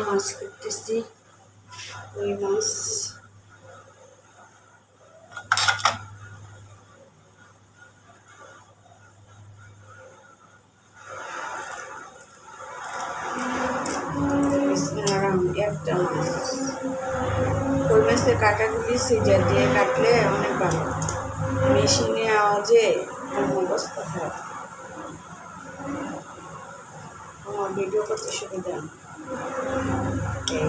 মাছ করতেছি ওই মাছ। একটা মাছ। ওই মাছের কাটাগুলি সিজার দিয়ে কাটলে অনেক ভালো। মেশিনে আওয়াজে অবস্থা খারাপ। আমার ভিডিও করতে সুবিধা এই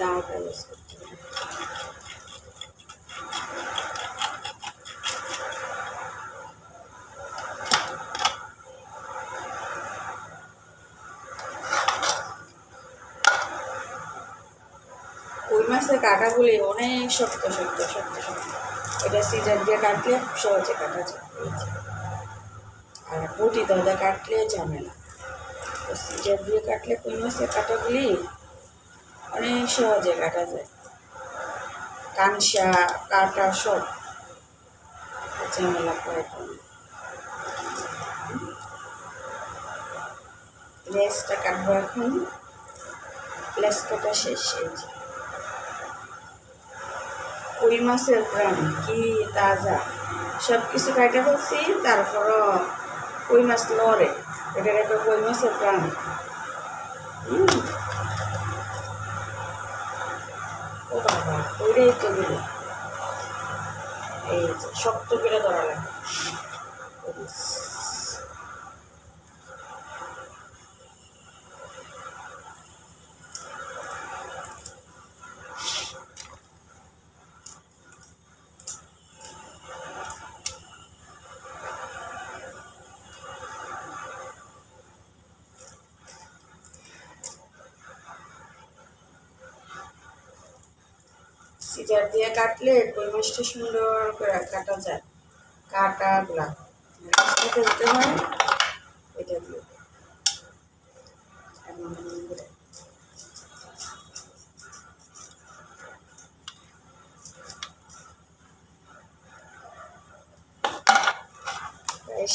দাঁড়াটা মাছের কাঁটাগুলি অনেক শক্ত শক্ত শক্ত শক্ত। এটা সিজার দিয়ে কাটলে সহজে কাটা যায়। আর বটি দাদা কাটলে ঝামেলা। তো সিজার দিয়ে কাটলে কই মাছের কাঁটাগুলি? অনেক সহজে কাটা যায়। কানসা কাটা সব ঝামেলা করে লেসটা কাটবো এখন। লেস কাটা শেষ, এই কই মাছের প্রাণ, কি তাজা। সব কিছু কাটা ফেলছি, তারপরও কই মাছ লড়ে। এটা একটা কই মাছের প্রাণ। ও ওইটাই তো এই শক্ত করে ধরা লাগে সিজার দিয়ে কাটলে মাছটা সুন্দর করে কাটা যায়। কাটাগুলা মাছটাকে দিতে হয় এটা দিয়ে।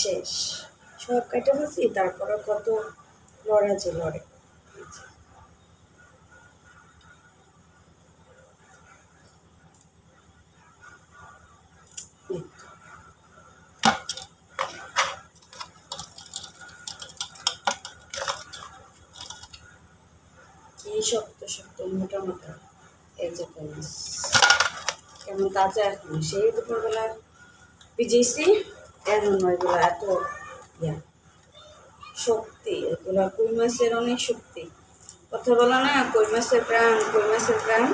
শেষ। সব কাটা ফেলছি তারপরে কত লড়া যে লড়ে এই যে। এই তো। কি শক্ত শক্ত মোটা মোটা এই যে কেমন? তাজা এখন? সেই দুপুরবেলা এগুলো এত ইয়া। শক্তি, এগুলো কই মাছের? অনেক শক্তি। কথা বলো না, কই মাছের প্রাণ, কই মাছের প্রাণ?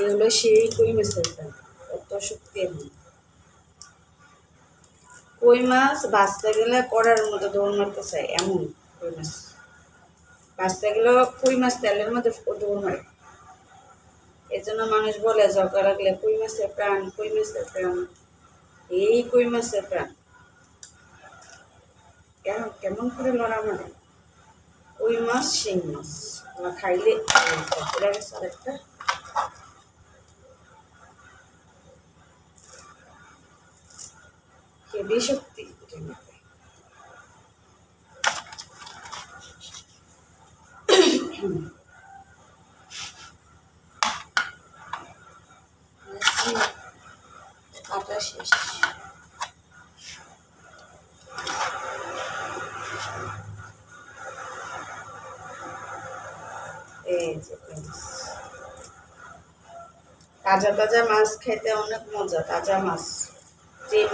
এগুলো সেই কই মাছের প্রাণ। কত শক্তি এখন। কই মাছ বাঁচতে গেলে কড়ার মতো দৌড় মারতে চাই এমন কই মাছ। বাঁচতে গেলে কই মাছ তেলের মধ্যে দৌড় মারে। এই জন্য মানুষ বলে, জগা লাগলে কই মাছের প্রাণ কই মাছের প্রাণ, এই কই মাছের প্রাণ। কেমন কেমন করে লড়া মারে? কই মাছ সেই মাছ ওরা খাইলে গেছে হেবি শক্তি এটার মধ্যে তাজা তাজা মাছ খেতে অনেক মজা তাজা মাছ।